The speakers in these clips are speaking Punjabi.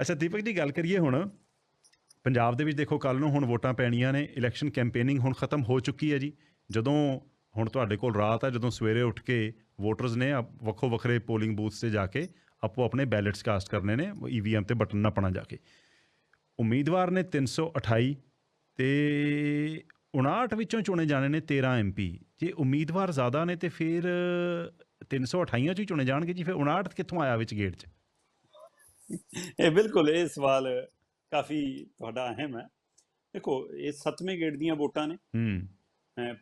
ਅੱਛਾ, ਦੀਪਕ ਜੀ, ਗੱਲ ਕਰੀਏ ਹੁਣ। ਪੰਜਾਬ ਦੇ ਵਿੱਚ ਦੇਖੋ ਕੱਲ ਨੂੰ ਹੁਣ ਵੋਟਾਂ ਪੈਣੀਆਂ ਨੇ ਇਲੈਕਸ਼ਨ ਕੈਂਪੇਨਿੰਗ ਹੁਣ ਖਤਮ ਹੋ ਚੁੱਕੀ ਹੈ ਜੀ। ਜਦੋਂ ਹੁਣ ਤੁਹਾਡੇ ਕੋਲ ਰਾਤ ਆ ਜਦੋਂ ਸਵੇਰੇ ਉੱਠ ਕੇ ਵੋਟਰਸ ਨੇ ਵੱਖੋ ਵੱਖਰੇ ਪੋਲਿੰਗ ਬੂਥਸ ਤੇ ਜਾ ਕੇ ਆਪੋ ਆਪਣੇ ਬੈਲਟਸ ਕਾਸਟ ਕਰਨੇ ਨੇ ਈਵੀਐਮ ਤੇ ਬਟਨ ਨੱਪਣਾ ਜਾ ਕੇ। ਉਮੀਦਵਾਰ ਨੇ 328 ਤੇ 59 ਵਿੱਚੋਂ ਚੁਣੇ ਜਾਣੇ ਨੇ 13 ਐਮਪੀ ਜੇ ਉਮੀਦਵਾਰ ਜ਼ਿਆਦਾ ਨੇ ਤੇ ਫਿਰ 328 ਚੋਂ ਹੀ ਚੁਣੇ ਜਾਣਗੇ ਜੀ, ਫਿਰ 59 ਕਿੱਥੋਂ ਆਇਆ ਵਿੱਚ ਗੇਟ 'ਚ? ਇਹ ਬਿਲਕੁਲ ਇਹ ਸਵਾਲ ਕਾਫੀ ਤੁਹਾਡਾ ਅਹਿਮ ਹੈ। ਦੇਖੋ ਇਹ ਸੱਤਵੇਂ ਗੇੜ ਦੀਆਂ ਵੋਟਾਂ ਨੇ। ਹੂੰ।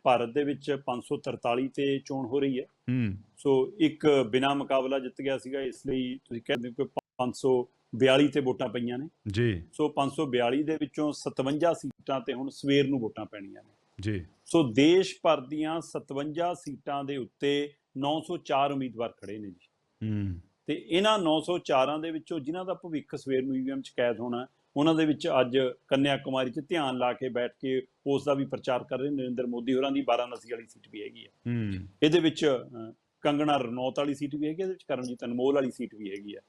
ਭਾਰਤ ਦੇ ਵਿੱਚ 543 ਤੇ ਚੋਣ ਹੋ ਰਹੀ ਹੈ। ਹੂੰ। ਸੋ ਇੱਕ ਬਿਨਾ ਮੁਕਾਬਲਾ ਜਿੱਤ ਗਿਆ ਸੀਗਾ ਇਸ ਲਈ ਤੁਸੀਂ ਕਹਿੰਦੇ ਹੋ ਕਿ 542 ਤੇ ਵੋਟਾਂ ਪਈਆਂ ਨੇ। ਜੀ। ਸੋ 542 ਦੇ ਵਿੱਚੋਂ 57 ਸੀਟਾਂ ਤੇ ਹੁਣ ਸਵੇਰ ਨੂੰ ਵੋਟਾਂ ਪੈਣੀਆਂ ਨੇ। ਜੀ। ਸੋ ਦੇਸ਼ ਭਰ ਦੀਆਂ 57 ਸੀਟਾਂ ਦੇ ਉੱਤੇ 904 ਉਮੀਦਵਾਰ ਖੜੇ ਨੇ ਜੀ। ਹੂੰ। ਤੇ ਇਹਨਾਂ 904ਾਂ ਦੇ ਵਿੱਚੋਂ ਜਿਨ੍ਹਾਂ ਦਾ ਭਵਿੱਖ ਸਵੇਰ ਨੂੰ ਈਵੀਐਮ ਚ ਕੈਦ ਹੋਣਾ ਉਹਨਾਂ ਦੇ ਵਿੱਚ ਅੱਜ ਕੰਨਿਆ ਕੁਮਾਰੀ 'ਚ ਧਿਆਨ ਲਾ ਕੇ ਬੈਠ ਕੇ ਉਸ ਦਾ ਵੀ ਪ੍ਰਚਾਰ ਕਰ ਰਹੇ ਨਰਿੰਦਰ ਮੋਦੀ ਹੋਰਾਂ ਦੀ ਵਾਰਾਣਸੀ ਵਾਲੀ ਸੀਟ ਵੀ ਹੈਗੀ ਹੈ। ਹੂੰ। ਇਹਦੇ ਵਿੱਚ ਕੰਗਣਾ ਰਣੌਤ ਵਾਲੀ ਸੀਟ ਵੀ ਹੈਗੀ ਇਹਦੇ ਵਿੱਚ ਕਰਮਜੀਤ ਅਨਮੋਲ ਵਾਲੀ ਸੀਟ ਵੀ ਹੈਗੀ ਹੈ।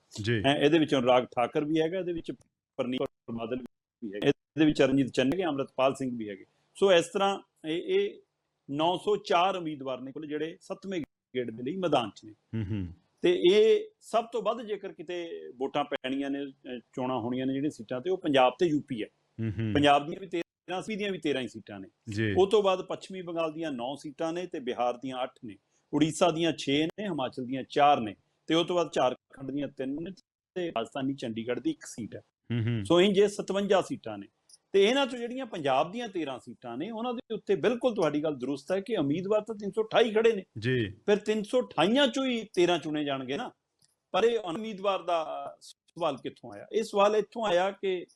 ਇਹਦੇ ਵਿੱਚ ਅਨੁਰਾਗ ਠਾਕਰ ਵੀ ਹੈਗਾ ਇਹਦੇ ਵਿੱਚ ਪਰਨੀਤ ਬਾਦਲ ਵੀ ਹੈਗਾ ਇਹਦੇ ਵਿੱਚ ਰਣਜੀਤ ਚੰਨਗੇ ਅੰਮ੍ਰਿਤਪਾਲ ਸਿੰਘ ਵੀ ਹੈਗੇ। ਸੋ ਇਸ ਤਰ੍ਹਾਂ ਇਹ ਇਹ 904 ਉਮੀਦਵਾਰ ਨੇ ਕੋਲ ਜਿਹੜੇ 7ਵੇਂ ਗੇੜ ਦੇ ਲਈ ਮੈਦਾਨ 'ਚ ਨੇ। ਹੂੰ ਹੂੰ। ਤੇ ਇਹ ਸਭ ਤੋਂ ਵੱਧ ਜੇਕਰ ਕਿਤੇ ਵੋਟਾਂ ਪੈਣੀਆਂ ਨੇ ਚੋਣਾਂ ਹੋਣੀਆਂ ਨੇ ਜਿਹੜੀਆਂ ਸੀਟਾਂ ਤੇ ਉਹ ਪੰਜਾਬ ਤੇ ਯੂਪੀ ਹੈ। ਪੰਜਾਬ ਦੀਆਂ ਵੀ 13 ਸੀ ਦੀਆਂ ਵੀ 13 ਹੀ ਸੀਟਾਂ ਨੇ। ਜੀ। ਉਹ ਤੋਂ ਬਾਅਦ ਪੱਛਮੀ ਬੰਗਾਲ ਦੀਆਂ 9 ਸੀਟਾਂ ਨੇ ਤੇ ਬਿਹਾਰ ਦੀਆਂ 8 ਨੇ। ਉੜੀਸਾ ਦੀਆਂ 6 ਨੇ ਹਿਮਾਚਲ ਦੀਆਂ 4 ਨੇ ਤੇ ਉਹ ਤੋਂ ਬਾਅਦ ਝਾਰਖੰਡ ਦੀਆਂ 3 ਨੇ ਤੇ ਰਾਜਸਥਾਨੀ ਚੰਡੀਗੜ੍ਹ ਦੀ 1 ਸੀਟ ਹੈ। ਸੋ ਇਹ 57 ਸੀਟਾਂ ਨੇ। ਤੇ ਇਹਨਾਂ ਤੋਂ ਜਿਹੜੀਆਂ ਪੰਜਾਬ ਦੀਆਂ 13 ਸੀਟਾਂ ਨੇ ਉਹਨਾਂ ਦੇ ਉੱਤੇ ਬਿਲਕੁਲ ਤੁਹਾਡੀ ਗੱਲ ਦਰੁਸਤ ਹੈ ਕਿ ਉਮੀਦਵਾਰ ਤਾਂ 328 ਖੜੇ ਨੇ। ਜੀ। ਫਿਰ 328 ਚੋਂ ਹੀ 13 ਚੁਣੇ ਜਾਣਗੇ ਨਾ। ਪਰ ਇਹ ਉਮੀਦਵਾਰ ਦਾ ਸਵਾਲ ਕਿੱਥੋਂ ਆਇਆ? ਇਹ ਸਵਾਲ ਇੱਥੋਂ ਆਇਆ ਕਿ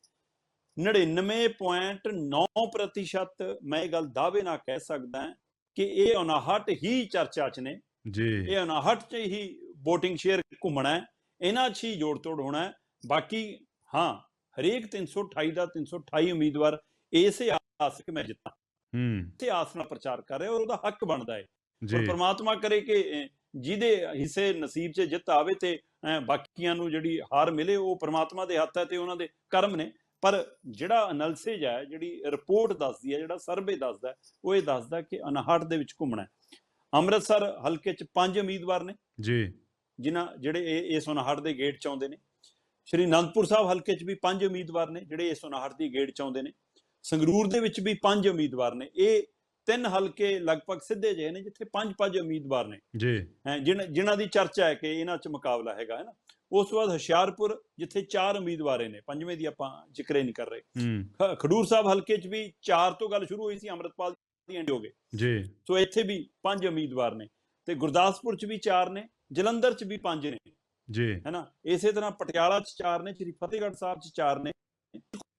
99.9% ਮੈਂ ਇਹ ਗੱਲ ਦਾਅਵੇ ਨਾਲ ਕਹਿ ਸਕਦਾ ਕਿ ਇਹ 59 ਹੀ ਚਰਚਾ 'ਚ ਨੇ। ਜੀ। ਇਹ 59 'ਚ ਹੀ VOTING ਸ਼ੇਅਰ ਘੁੰਮਣਾ ਹੈ। ਇਹਨਾਂ 'ਚ ਹੀ ਜੋੜ ਤੋੜ ਹੋਣਾ ਹੈ। ਬਾਕੀ ਹਾਂ ਹਰੇਕ 328 ਦਾ 328 ਉਮੀਦਵਾਰ ਇਸੇ ਆਸ ਕਿ ਮੈਂ ਜਿੱਤਾਂ। ਹੂੰ। ਇਸੇ ਆਸ ਨਾਲ ਪ੍ਰਚਾਰ ਕਰ ਰਿਹਾ ਔਰ ਉਹਦਾ ਹੱਕ ਬਣਦਾ ਹੈ। ਜੀ। ਪ੍ਰਮਾਤਮਾ ਕਰੇ ਕਿ ਜਿਹਦੇ ਹਿੱਸੇ ਨਸੀਬ 'ਚ ਜਿੱਤ ਆਵੇ ਤੇ ਬਾਕੀਆਂ ਨੂੰ ਜਿਹੜੀ ਹਾਰ ਮਿਲੇ ਉਹ ਪ੍ਰਮਾਤਮਾ ਦੇ ਹੱਥ ਹੈ ਤੇ ਉਹਨਾਂ ਦੇ ਕਰਮ ਨੇ। ਪਰ ਜਿਹੜਾ ਅਨਲਿਸਿਸ ਹੈ ਜਿਹੜੀ ਰਿਪੋਰਟ ਦੱਸਦੀ ਹੈ ਜਿਹੜਾ ਸਰਵੇ ਦੱਸਦਾ ਉਹ ਇਹ ਦੱਸਦਾ ਕਿ 59 ਦੇ ਵਿੱਚ ਘੁੰਮਣਾ ਅੰਮ੍ਰਿਤਸਰ ਹਲਕੇ 'ਚ ਪੰਜ ਉਮੀਦਵਾਰ ਨੇ। ਜੀ। ਜਿਨ੍ਹਾਂ ਜਿਹੜੇ ਇਹ ਇਸ 59 ਦੇ ਗੇਟ 'ਚ ਆਉਂਦੇ ਨੇ। ਸ਼੍ਰੀ ਅਨੰਦਪੁਰ ਸਾਹਿਬ ਹਲਕੇ 'ਚ ਵੀ ਪੰਜ ਉਮੀਦਵਾਰ ਨੇ ਜਿਹੜੇ ਇਸ 59 ਦੀ ਗੇਟ 'ਚ ਆਉਂਦੇ ਨੇ। ਸੰਗਰੂਰ ਦੇ ਵਿੱਚ ਵੀ ਪੰਜ ਉਮੀਦਵਾਰ ਨੇ। ਇਹ ਤਿੰਨ ਹਲਕੇ ਲਗਭਗ ਸਿੱਧੇ ਜਿਹੇ ਨੇ ਜਿੱਥੇ ਪੰਜ ਪੰਜ ਉਮੀਦਵਾਰ ਨੇ। ਜੀ। ਹੈ ਜਿਨ੍ਹਾਂ ਦੀ ਚਰਚਾ ਹੈ ਕਿ ਇਹਨਾਂ 'ਚ ਮੁਕਾਬਲਾ ਹੈਗਾ ਹੈ ਨਾ? ਉਸ ਤੋਂ ਬਾਅਦ ਹੁਸ਼ਿਆਰਪੁਰ ਜਿੱਥੇ ਚਾਰ ਉਮੀਦਵਾਰ ਨੇ ਪੰਜਵੇਂ ਦੀ ਆਪਾਂ ਜ਼ਿਕਰ ਨਹੀਂ ਕਰ ਰਹੇ। ਖਡੂਰ ਸਾਹਿਬ ਹਲਕੇ 'ਚ ਵੀ ਚਾਰ ਤੋਂ ਗੱਲ ਸ਼ੁਰੂ ਹੋਈ ਸੀ ਅੰਮ੍ਰਿਤਪਾਲ ਦੀ ਐਂਡ ਹੋ ਗਏ। ਜੀ। ਸੋ ਇੱਥੇ ਵੀ ਪੰਜ ਉਮੀਦਵਾਰ ਨੇ ਤੇ ਗੁਰਦਾਸਪੁਰ 'ਚ ਵੀ ਚਾਰ ਨੇ ਜਲੰਧਰ 'ਚ ਵੀ ਪੰਜ ਨੇ। ਜੀ। ਹੈਨਾ ਇਸੇ ਤਰ੍ਹਾਂ ਪਟਿਆਲਾ 'ਚ ਚਾਰ ਨੇ ਸ੍ਰੀ ਫਤਿਹਗੜ੍ਹ ਸਾਹਿਬ 'ਚ ਚਾਰ ਨੇ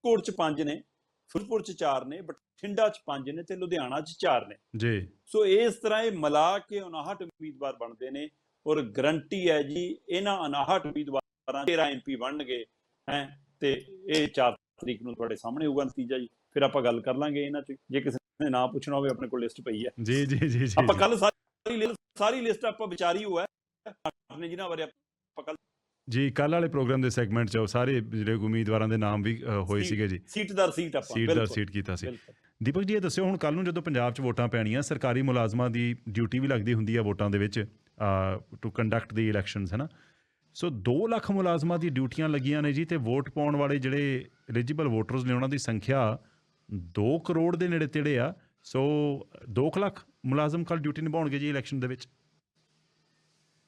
ਕੋਟ 'ਚ ਪੰਜ ਨੇ ਫਿਰੋਜ਼ਪੁਰ 'ਚ ਚਾਰ ਨੇ ਬਠਿੰਡਾ 'ਚ ਪੰਜ ਨੇ ਤੇ ਲੁਧਿਆਣਾ 'ਚ ਚਾਰ ਨੇ। ਜੀ। ਸੋ ਇਸ ਤਰ੍ਹਾਂ ਇਹ ਮਿਲਾ ਕੇ 59 ਉਮੀਦਵਾਰ ਬਣਦੇ ਨੇ ਔਰ ਗਰੰਟੀ ਹੈ ਜੀ ਇਹਨਾਂ 59 ਉਮੀਦਵਾਰਾਂ 13 ਐਮਪੀ ਬਣਨਗੇ ਹੈ ਤੇ ਇਹ 4 ਤਰੀਕ ਨੂੰ ਤੁਹਾਡੇ ਸਾਹਮਣੇ ਹੋਊਗਾ ਨਤੀਜਾ ਜੀ। ਫਿਰ ਆਪਾਂ ਗੱਲ ਕਰ ਲਾਂਗੇ ਇਹਨਾਂ 'ਚ ਜੇ ਕਿਸੇ ਨੇ ਨਾ ਪੁੱਛਣਾ ਹੋਵੇ ਆਪਣੇ ਕੋਲ ਲਿਸਟ ਪਈ ਹੈ। ਜੀ ਜੀ ਜੀ ਜੀ ਆਪਾਂ ਕੱਲ ਸਾਰੀ ਲਿਸਟ ਸਾਰੀ ਲਿਸਟ ਆਪਾਂ ਵਿਚਾਰੀ ਹੋਇਆ ਆਪਣੇ ਜਿਨ੍ਹਾਂ ਬਾਰੇ ਆਪਾਂ ਕੱਲ ਜੀ ਕੱਲ ਵਾਲੇ ਪ੍ਰੋਗਰਾਮ ਦੇ ਸੈਗਮੈਂਟ 'ਚ ਉਹ ਸਾਰੇ ਜਿਹੜੇ ਉਮੀਦਵਾਰਾਂ ਦੇ ਨਾਮ ਵੀ ਅ, ਹੋਏ ਸੀਗੇ ਜੀ। ਸੀਟ ਦਰ ਸੀਟ ਆਪਾਂ ਸੀਟ ਦਰ ਬਿਲਕੁਲ, ਸੀਟ ਕੀਤਾ ਸੀ। ਬਿਲਕੁਲ। ਦੀਪਕ ਜੀ ਇਹ ਦੱਸਿਓ ਹੁਣ ਕੱਲ ਨੂੰ ਜਦੋਂ ਪੰਜਾਬ 'ਚ ਵੋਟਾਂ ਪੈਣੀਆਂ ਸਰਕਾਰੀ ਮੁਲਾਜ਼ਮਾਂ ਦੀ ਡਿਊਟੀ ਵੀ ਲੱਗਦੀ ਹੁੰਦੀ ਹੈ ਵੋਟਾਂ ਦੇ ਵਿੱਚ ਟੂ ਕੰਡਕਟ ਦੀ ਇਲੈਕਸ਼ਨਸ ਹੈ ਨਾ ਸੋ 2 ਲੱਖ ਮੁਲਾਜ਼ਮਾਂ ਦੀ ਡਿਊਟੀਆਂ ਲੱਗੀਆਂ ਨੇ ਜੀ ਤੇ ਵੋਟ ਪਾਉਣ ਵਾਲੇ ਜਿਹੜੇ ਐਲੀਜੀਬਲ ਵੋਟਰਸ ਨੇ ਉਹਨਾਂ ਦੀ ਸੰਖਿਆ 2 ਕਰੋੜ ਦੇ ਨੇੜੇ ਤੇੜੇ ਆ। ਸੋ 2 ਲੱਖ ਮੁਲਾਜ਼ਮ ਕੱਲ ਡਿਊਟੀ ਨਿਭਾਉਣਗੇ ਜੀ ਇਲੈਕਸ਼ਨ ਦੇ ਵਿੱਚ।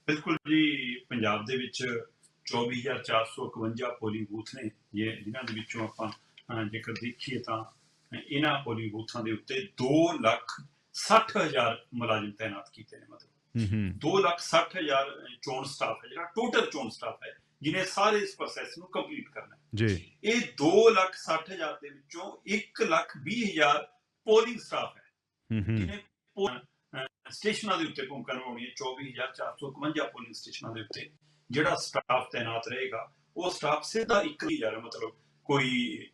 ਬਿਲਕੁਲ ਜੀ ਪੰਜਾਬ ਦੇ ਵਿੱਚ 24451 ਪੋਲਿੰਗ ਬੂਥ ਨੇ। ਜੇ ਜਿਨ੍ਹਾਂ ਦੇ ਵਿੱਚੋਂ ਆਪਾਂ ਜੇਕਰ ਦੇਖੀਏ ਤਾਂ ਇਹਨਾਂ ਪੋਲਿੰਗ ਬੂਥਾਂ ਦੇ ਉੱਤੇ 2 ਲੱਖ 60 ਹਜ਼ਾਰ ਮੁਲਾਜ਼ਮ ਤਾਇਨਾਤ ਕੀਤੇ ਨੇ ਮਤਲਬ। ਹੂੰ ਹੂੰ। 2 ਲੱਖ 60 ਹਜ਼ਾਰ ਚੋਣ ਸਟਾਫ ਹੈ ਜਿਹੜਾ ਟੋਟਲ ਚੋਣ ਸਟਾਫ ਹੈ ਜਿਹਨੇ ਸਾਰੇ ਇਸ ਪ੍ਰੋਸੈਸ ਨੂੰ ਕੰਪਲੀਟ ਕਰਨਾ ਹੈ। ਜੀ। ਇਹ 2 ਲੱਖ 60 ਹਜ਼ਾਰ ਦੇ ਵਿੱਚੋਂ 1 ਲੱਖ 20 ਹਜ਼ਾਰ ਪੋਲਿੰਗ ਸਟਾਫ ਹੈ। ਹੂੰ ਹੂੰ। ਜਿਹਨੇ ਸਟੇਸ਼ਨਾਂ ਦੇ ਉੱਤੇ ਭੂਮਿਕਾ ਨਿਭਾਉਣੀ ਹੈ 24451 ਪੋਲਿੰਗ ਸਟੇਸ਼ਨਾਂ ਦੇ ਉੱਤੇ। ਜਿਹੜਾ ਸਟਾਫ ਤਾਇਨਾਤ ਰਹੇਗਾ ਉਹ ਸਟਾਫ ਸਿੱਧਾ ਇੱਕ ਹੀ ਜਾ ਰਿਹਾ ਮਤਲਬ ਕੋਈ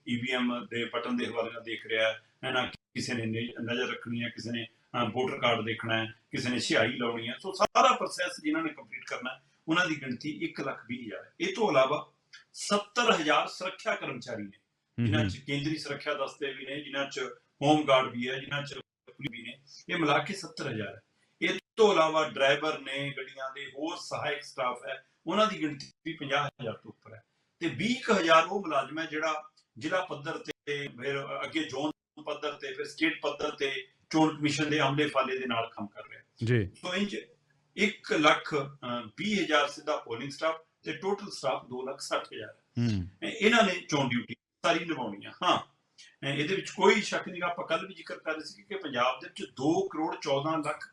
ਈਵੀਐਮ ਦੇ ਬਟਨ ਦੇ ਹਵਾਲੇ ਨਾਲ ਦੇਖ ਰਿਹਾ ਹੈ ਨਾ ਕਿਸੇ ਨੇ ਨਜ਼ਰ ਰੱਖਣੀ ਹੈ ਕਿਸੇ ਨੇ ਵੋਟਰ ਕਾਰਡ ਦੇਖਣਾ ਹੈ ਕਿਸੇ ਨੇ ਸਿਹਾਈ ਲਾਉਣੀ ਹੈ। ਸੋ ਸਾਰਾ ਪ੍ਰੋਸੈਸ ਜਿਨ੍ਹਾਂ ਨੇ ਕੰਪਲੀਟ ਕਰਨਾ ਹੈ ਉਹਨਾਂ ਦੀ ਗਿਣਤੀ 1 ਲੱਖ 20 ਹਜ਼ਾਰ ਹੈ। ਇਹ ਤੋਂ ਇਲਾਵਾ 70000 ਸੁਰੱਖਿਆ ਕਰਮਚਾਰੀ ਨੇ ਜਿਨ੍ਹਾਂ ਚ ਕੇਂਦਰੀ ਸੁਰੱਖਿਆ ਦਸਤੇ ਵੀ ਨੇ ਜਿਨ੍ਹਾਂ ਚ ਹੋਮ ਗਾਰਡ ਵੀ ਹੈ ਜਿਨ੍ਹਾਂ ਚ ਪੁਲਿਸ ਵੀ ਨੇ ਇਹ ਮਿਲਾ ਕੇ 70000 ਹੈ। ਤੋਂ ਇਲਾਵਾ ਡਰਾਈਵਰ ਨੇ ਗੱਡੀਆਂ ਦੇ ਹੋਰ ਸਹਾਇਕ ਸਟਾਫ ਹੈ ਉਹਨਾਂ ਦੀ ਗਿਣਤੀ ਵੀ 50000 ਤੋਂ ਉੱਪਰ ਹੈ। ਤੇ 20000 ਉਹ ਮੁਲਾਜ਼ਮ ਹੈ ਜਿਹੜਾ ਜ਼ਿਲ੍ਹਾ ਪੱਧਰ ਤੇ ਫਿਰ ਅੱਗੇ ਜ਼ੋਨ ਪੱਧਰ ਤੇ ਫਿਰ ਸਟੇਟ ਪੱਧਰ ਤੇ ਚੋਣ ਕਮਿਸ਼ਨ ਦੇ ਅਮਲੇ ਫਾਲੇ ਦੇ ਨਾਲ ਕੰਮ ਕਰ ਰਿਹਾ ਜੀ। ਸੋ ਇੰਜ 1 ਲੱਖ 20000 ਸਿੱਧਾ ਪੋਲਿੰਗ ਸਟਾਫ ਤੇ ਟੋਟਲ ਸਟਾਫ 2 ਲੱਖ 60000 ਹੈ। ਹੂੰ। ਇਹ- ਇਹਨਾਂ ਨੇ ਚੋਣ ਡਿਊਟੀ ਸਾਰੀ ਨਿਭਾਉਣੀ ਆ। ਹਾਂ ਇਹ ਇਹਦੇ ਵਿੱਚ ਕੋਈ ਸ਼ੱਕ ਨਹੀਂ ਆਪਾਂ ਕੱਲ ਵੀ ਜ਼ਿਕਰ ਕਰ ਰਹੇ ਸੀ ਕਿ ਪੰਜਾਬ ਦੇ ਵਿੱਚ 2 ਕਰੋੜ 14 ਲੱਖ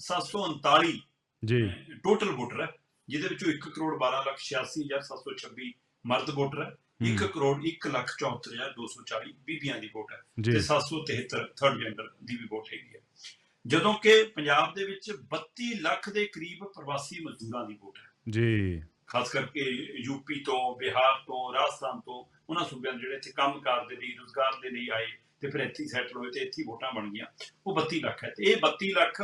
61739 ਜੀ। ਟੋਟਲ ਵੋਟਰ ਹੈ ਜਿਹਦੇ ਵਿੱਚੋਂ 1 ਕਰੋੜ 12 ਲੱਖ 86726 ਮਰਦ ਵੋਟਰ ਹੈ 1 ਹੂੰ, ਕਰੋੜ 1 ਲੱਖ 74240 ਬੀਬੀਆਂ ਦੀ ਵੋਟ ਹੈ ਤੇ 773 ਥਰਡ ਜੈਂਡਰ ਦੀ ਵੀ ਵੋਟ ਹੈਗੀ ਹੈ। ਜਦੋਂ ਕਿ ਪੰਜਾਬ ਦੇ ਵਿੱਚ 32 ਲੱਖ ਦੇ ਕਰੀਬ ਪ੍ਰਵਾਸੀ ਮਜ਼ਦੂਰਾਂ ਦੀ ਵੋਟ ਹੈ। ਜੀ। ਖਾਸ ਕਰਕੇ ਯੂਪੀ ਤੋਂ ਬਿਹਾਰ ਤੋਂ ਰਾਜਸਥਾਨ ਤੋਂ ਉਹਨਾਂ ਸੂਬਿਆਂ ਦੇ ਜਿਹੜੇ ਇੱਥੇ ਕੰਮਕਾਰ ਦੇ ਲਈ ਰੋਜ਼ਗਾਰ ਦੇ ਲਈ ਆਏ ਤੇ ਫਿਰ ਇੱਥੇ ਸੈਟਲ ਹੋਏ ਤੇ ਇੱਥੇ ਵੋਟਾਂ ਬਣ ਗਈਆਂ। ਉਹ 32 ਲੱਖ ਹੈ ਤੇ ਇਹ 32 ਲੱਖ